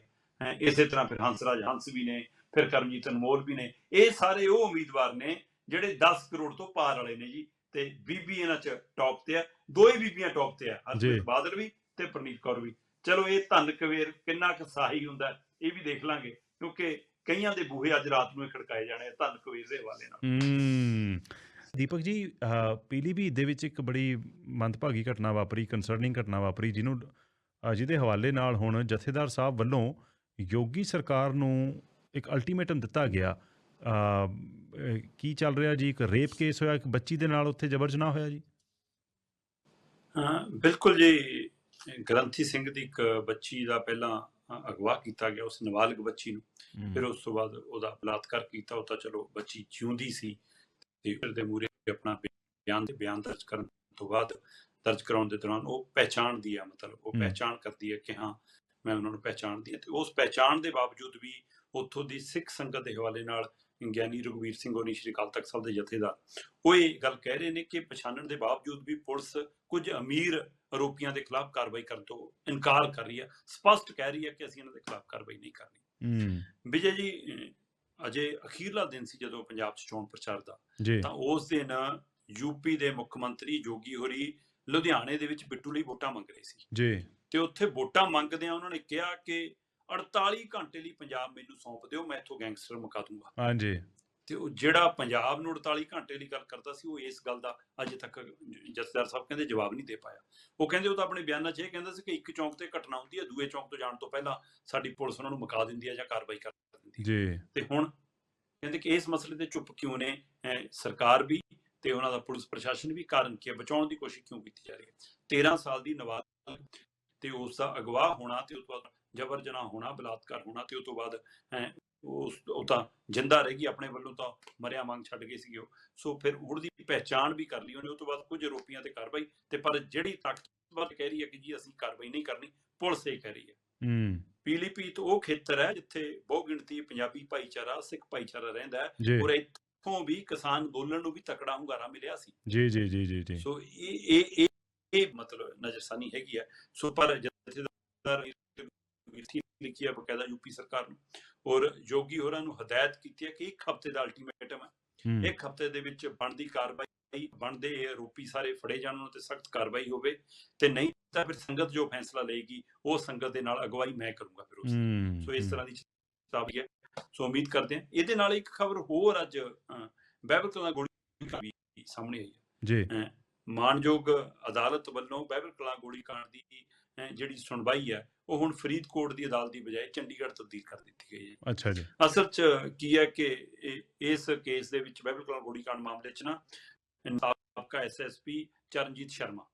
ਇਸੇ ਤਰ੍ਹਾਂ ਫਿਰ ਹੰਸਰਾਜ ਹੰਸ ਵੀ ਨੇ ਫਿਰ ਕਰਮਜੀਤ ਅਨਮੋਲ ਵੀ ਨੇ। ਇਹ ਸਾਰੇ ਉਹ ਉਮੀਦਵਾਰ ਨੇ ਜਿਹੜੇ 10 ਕਰੋੜ ਤੋਂ ਪਾਰ ਵਾਲੇ ਨੇ ਜੀ। ਤੇ ਬੀਬੀ ਇਹਨਾਂ 'ਚ ਟੌਪ ਤੇ ਆ। ਦੋ ਹੀ ਬੀਬੀਆਂ ਟੌਪ ਤੇ ਆ। ਹਰਪ੍ਰੀਤ ਬਾਦਲ ਵੀ ਤੇ ਪ੍ਰਨੀਤ ਕੌਰ ਵੀ। ਚਲੋ ਇਹ ਧੰਨ ਕਵੇਰ ਕਿੰਨਾ ਕੁ ਸਾਹੀ ਹੁੰਦਾ ਇਹ ਵੀ ਦੇਖ ਲਾਂਗੇ ਕਿਉਂਕਿ ਕਈਆਂ ਦੇ ਬੂਹੇ ਅੱਜ ਰਾਤ ਨੂੰ ਹੀ ਖੜਕਾਏ ਜਾਣੇ ਧੰਨ ਕਵੇਰ ਦੇ ਹਵਾਲੇ ਨਾਲ। ਦੀਪਕ ਜੀ ਪੀਲੀਭੀਤ ਦੇ ਵਿੱਚ ਇੱਕ ਬੜੀ ਮੰਦਭਾਗੀ ਘਟਨਾ ਵਾਪਰੀ ਕੰਸਰਨਿੰਗ ਘਟਨਾ ਵਾਪਰੀ ਜਿਹਨੂੰ ਜਿਹਦੇ ਹਵਾਲੇ ਨਾਲ ਹੁਣ ਜਥੇਦਾਰ ਸਾਹਿਬ ਵੱਲੋਂ ਯੋਗੀ ਸਰਕਾਰ ਨੂੰ ਇੱਕ ਅਲਟੀਮੇਟਮ ਦਿੱਤਾ ਗਿਆ। ਕੀ ਚੱਲ ਰਿਹਾ ਜੀ? ਇੱਕ ਰੇਪ ਕੇਸ ਹੋਇਆ ਇੱਕ ਬੱਚੀ ਦੇ ਨਾਲ ਉੱਥੇ ਜਬਰ ਜਨਾਹ ਹੋਇਆ ਜੀ? ਹਾਂ ਬਿਲਕੁਲ ਜੀ। ਗ੍ਰੰਥੀ ਸਿੰਘ ਦੀ ਇੱਕ ਬੱਚੀ ਦਾ ਪਹਿਲਾਂ ਅਗਵਾ ਕੀਤਾ ਗਿਆ ਉਸ ਨਾਬਾਲਗ ਬੱਚੀ ਨੂੰ। ਫਿਰ ਉਸ ਤੋਂ ਬਾਅਦ ਉਹਦਾ ਬਲਾਤਕਾਰ ਕੀਤਾ ਉਹ ਤਾਂ ਚਲੋ ਬੱਚੀ ਜਿਉਂਦੀ ਸੀ। ਤੇ ਫਿਰ ਦੇ ਮੂਰੇ ਆਪਣਾ ਬਿਆਨ ਦੇ ਬਿਆਨ ਦਰਜ ਕਰਨ ਤੋਂ ਬਾਅਦ ਦਰਜ ਕਰਾਉਣ ਦੇ ਦੌਰਾਨ ਉਹ ਪਹਿਚਾਣਦੀ ਆ ਮਤਲਬ ਉਹ। ਪਹਿਚਾਣ ਕਰਦੀ ਹੈ ਕਿ ਹਾਂ ਮੈਂ ਉਹਨਾਂ ਨੂੰ ਪਹਿਚਾਣਦੀ ਹਾਂ ਤੇ ਉਸ ਪਹਿਚਾਣ ਦੇ ਬਾਵਜੂਦ ਵੀ ਉੱਥੋਂ ਦੀ ਸਿੱਖ ਸੰਗਤ ਦੇ ਹਵਾਲੇ ਨਾਲ ਗਿਆਨੀ ਰਘਵੀਰ ਸਿੰਘ ਹੋਣੀ ਸ਼੍ਰੀ ਅਕਾਲ ਤਖਤ ਸਾਹਿਬ ਦੇ ਜਥੇਦਾਰ ਉਹ ਇਹ ਗੱਲ ਕਹਿ ਰਹੇ ਨੇ ਕਿ ਪਛਾਣਨ ਦੇ ਬਾਵਜੂਦ ਵੀ ਪੁਲਿਸ ਕੁਝ ਅਮੀਰ ਆਰੋਪੀਆਂ ਦੇ ਖਿਲਾਫ ਕਾਰਵਾਈ ਕਰਨ ਤੋਂ ਇਨਕਾਰ ਕਰ ਰਹੀ ਹੈ ਸਪਸ਼ਟ ਕਹਿ ਰਹੀ ਹੈ ਕਿ ਅਸੀਂ ਇਹਨਾਂ ਦੇ ਖਿਲਾਫ ਕਾਰਵਾਈ ਨਹੀਂ ਕਰਨੀ ਵਿਜੇ ਜੀ ਅਜੇ ਅਖੀਰਲਾ ਦਿਨ ਸੀ ਜਦੋਂ ਪੰਜਾਬ 'ਚ ਚੋਣ ਪ੍ਰਚਾਰ ਦਾ ਤਾਂ ਉਸ ਦਿਨ ਯੂਪੀ ਦੇ ਮੁੱਖ ਮੰਤਰੀ ਜੋਗੀ ਹੋਰੀ ਲੁਧਿਆਣੇ ਦੇ ਵਿੱਚ ਬਿੱਟੂ ਲਈ ਵੋਟਾਂ ਮੰਗ ਰਹੇ ਸੀ। ਜੀ। ਤੇ ਉੱਥੇ ਵੋਟਾਂ ਮੰਗਦਿਆਂ ਉਹਨਾਂ ਨੇ ਕਿਹਾ ਕਿ 48 ਘੰਟੇ ਲਈ ਪੰਜਾਬ ਮੈਨੂੰ ਸੌਂਪ ਦਿਓ ਮੈਂ ਇੱਥੋਂ ਗੈਂਗਸਟਰ ਮੁਕਾ ਦੂੰਗਾ। ਹਾਂਜੀ। ਤੇ ਉਹ ਜਿਹੜਾ ਪੰਜਾਬ ਨੂੰ 48 ਘੰਟੇ ਲਈ ਗੱਲ ਕਰਦਾ ਸੀ ਉਹ ਇਸ ਗੱਲ ਦਾ ਅਜੇ ਤੱਕ ਜਥੇਦਾਰ ਸਾਹਿਬ ਕਹਿੰਦੇ ਜਵਾਬ ਨਹੀਂ ਦੇ ਪਾਇਆ। ਉਹ ਕਹਿੰਦੇ ਉਹ ਤਾਂ ਆਪਣੇ ਬਿਆਨਾਂ 'ਚ ਇਹ ਕਹਿੰਦਾ ਸੀ ਕਿ ਇੱਕ ਚੌਂਕ ਤੇ ਘਟਨਾ ਹੁੰਦੀ ਹੈ ਦੂਏ ਚੌਂਕ ਤੋਂ ਜਾਣ ਤੋਂ ਪਹਿਲਾਂ ਸਾਡੀ ਪੁਲਿਸ ਉਹਨਾਂ ਨੂੰ ਮੁਕਾ ਦਿੰਦੀ ਹੈ ਜਾਂ ਕਾਰਵਾਈ ਕਰ ਦਿੰਦੀ ਹੈ। ਜੀ। ਤੇ ਹੁਣ ਕਹਿੰਦੇ ਕਿ ਇਸ ਮਸਲੇ ਤੇ ਚੁੱਪ ਕਿਉਂ ਨੇ? ਸਰਕਾਰ ਵੀ ਤੇ ਉਹਨਾਂ ਦਾ ਪੁਲਿਸ ਪ੍ਰਸ਼ਾਸਨ ਵੀ ਕਾਰਨ ਕੀ ਹੈ? ਬਚਾਉਣ ਦੀ ਕੋਸ਼ਿਸ਼ ਕਿਉਂ ਕੀਤੀ ਜਾ ਰਹੀ ਹੈ? 13 ਸਾਲ ਦੀ ਨਵਾਜ਼ ਤੇ ਉਸ ਦਾ ਅਗਵਾ ਹੋਣਾ ਤੇ ਉਸ ਤੋਂ ਬਾਅਦ ਜਬਰ ਜਨਾਹ ਹੋਣਾ ਬਲਾਤਕਾਰ ਹੋਣਾ ਤੇ ਉਸ ਤੋਂ ਬਾਅਦ ਉਸ ਉਹ ਤਾਂ ਜਿੰਦਾ ਰਹੇਗੀ ਆਪਣੇ ਵੱਲੋਂ ਤਾਂ ਮਰਿਆ ਮੰਗ ਛੱਡ ਗਏ ਸੀਗੇ ਉਹ। ਸੋ ਫਿਰ ਉਹਦੀ ਪਹਿਚਾਣ ਵੀ ਕਰ ਲਈ ਉਹਨੇ ਉਸ ਤੋਂ ਬਾਅਦ ਕੁਝ ਆਰੋਪੀਆਂ ਤੇ ਕਾਰਵਾਈ ਤੇ ਪਰ ਜਿਹੜੀ ਤਾਕਤਵਰ ਕਹਿ ਰਹੀ ਹੈ ਕਿ ਜੀ ਅਸੀਂ ਕਾਰਵਾਈ ਨਹੀਂ ਕਰਨੀ ਪੁਲਿਸ ਇਹ ਕਹਿ ਰਹੀ ਹੈ। ਹੂੰ। ਪੀਲੀਭੀਤ ਉਹ ਖੇਤਰ ਹੈ ਜਿੱਥੇ ਬਹੁ ਗਿਣਤੀ ਪੰਜਾਬੀ ਭਾਈਚਾਰਾ ਸਿੱਖ ਭਾਈਚਾਰਾ ਰਹਿੰਦਾ ਹੈ ਔਰ ਇੱਥੋਂ ਵੀ ਕਿਸਾਨ ਅੰਦੋਲਨ ਨੂੰ ਵੀ ਤਕੜਾ ਹੁੰਗਾਰਾ ਮਿਲਿਆ ਸੀ। ਜੀ ਜੀ ਜੀ ਜੀ ਜੀ। ਸੋ ਇਹ ਇਹ ਇਹ ਇਹ ਮਤਲਬ ਨਜ਼ਰਸਾਨੀ ਹੈਗੀ ਹੈ। ਸੋ ਪਰ ਜਥੇਦਾਰ ਵੀਰਥੀ ਲਿਖੀ ਹੈ ਬਕਾਇਦਾ ਯੂਪੀ ਸਰਕਾਰ ਨੂੰ। ਔਰ ਯੋਗੀ ਹੋਰਾਂ ਨੂੰ ਹਦਾਇਤ ਕੀਤੀ ਹੈ ਕਿ ਇੱਕ ਹਫ਼ਤੇ ਦਾ ਅਲਟੀਮੇਟਮ ਹੈ। ਇੱਕ ਹਫ਼ਤੇ ਦੇ ਵਿੱਚ ਬਣਦੀ ਕਾਰਵਾਈ ਬਣਦੇ ਇਹ ਆਰੋਪੀ ਸਾਰੇ ਫੜੇ ਜਾਣ ਉਹਨਾਂ ਤੇ ਸਖਤ ਕਾਰਵਾਈ ਹੋਵੇ ਤੇ ਨਹੀਂ ਤਾਂ ਫਿਰ ਸੰਗਤ ਜੋ ਫੈਸਲਾ ਲਏਗੀ ਉਹ ਸੰਗਤ ਦੇ ਨਾਲ ਅਗਵਾਈ ਮੈਂ ਕਰੂੰਗਾ ਫਿਰ ਉਸ ਸੋ ਇਸ ਤਰ੍ਹਾਂ ਦੀ ਚੇਤਾਵਨੀ ਹੈ। ਸੋ ਉਮੀਦ ਕਰਦੇ ਹਾਂ। ਇਹਦੇ ਨਾਲ ਇੱਕ ਖਬਰ ਹੋਰ ਅੱਜ ਬਾਈਬਲ ਕਲਾਂ ਗੋਲੀ ਵੀ ਸਾਹਮਣੇ ਆਈ ਹੈ। ਜੀ। ਮਾਨਯੋਗ ਅਦਾਲਤ ਵੱਲੋਂ ਬਾਈਬਲ ਕਲਾਂ ਗੋਲੀ ਕਾਂਡ ਦੀ ਜਿਹੜੀ ਸੁਣਵਾਈ ਹੈ ਉਹ ਹੁਣ ਫਰੀਦਕੋਟ ਦੀ ਅਦਾਲਤ ਦੀ ਬਜਾਏ ਚੰਡੀਗੜ੍ਹ ਤਬਦੀਲ ਕਰ ਦਿੱਤੀ ਗਈ ਹੈ। ਅੱਛਾ ਜੀ। ਅਸਲ 'ਚ ਕੀ ਹੈ ਕਿ ਇਸ ਕੇਸ ਦੇ ਵਿੱਚ ਬਾਈਬਲ ਕਲਾਂ ਗੋਲੀ ਕਾਂਡ ਮਾਮਲੇ 'ਚ ਨਾ ਸਾਬਕਾ ਐਸਐਸਪੀ ਚਰਨਜੀਤ ਸ਼ਰਮਾ।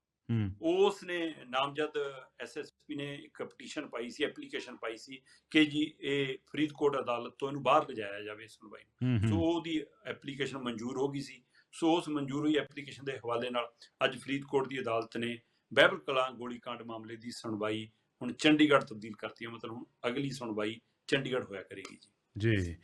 ਉਸ ਨੇ ਨਾਮਜ਼ਦ ਐਸਐਸਪੀ ਨੇ ਇੱਕ ਪਟੀਸ਼ਨ ਪਾਈ ਸੀ ਐਪਲੀਕੇਸ਼ਨ ਪਾਈ ਸੀ ਕਿ ਜੀ ਇਹ ਫਰੀਦਕੋਟ ਅਦਾਲਤ ਤੋਂ ਇਹਨੂੰ ਬਾਹਰ ਲਿਜਾਇਆ ਜਾਵੇ ਸੁਣਵਾਈ ਸੋ ਉਹਦੀ ਐਪਲੀਕੇਸ਼ਨ ਮਨਜ਼ੂਰ ਹੋ ਗਈ ਸੀ। ਸੋ ਉਸ ਮਨਜ਼ੂਰ ਹੋਈ ਐਪਲੀਕੇਸ਼ਨ ਦੇ ਹਵਾਲੇ ਨਾਲ ਅੱਜ ਫਰੀਦਕੋਟ ਦੀ ਅਦਾਲਤ ਨੇ ਬਹਿਬਲ ਕਲਾਂ ਗੋਲੀकांड ਮਾਮਲੇ ਦੀ ਸੁਣਵਾਈ ਹੁਣ ਚੰਡੀਗੜ੍ਹ ਤਬਦੀਲ ਕਰਤੀ ਹੈ। ਮਤਲਬ ਹੁਣ ਅਗਲੀ ਸੁਣਵਾਈ ਚੰਡੀਗੜ੍ਹ ਹੋਇਆ ਕਰੇਗੀ ਜੀ। ਜੀ।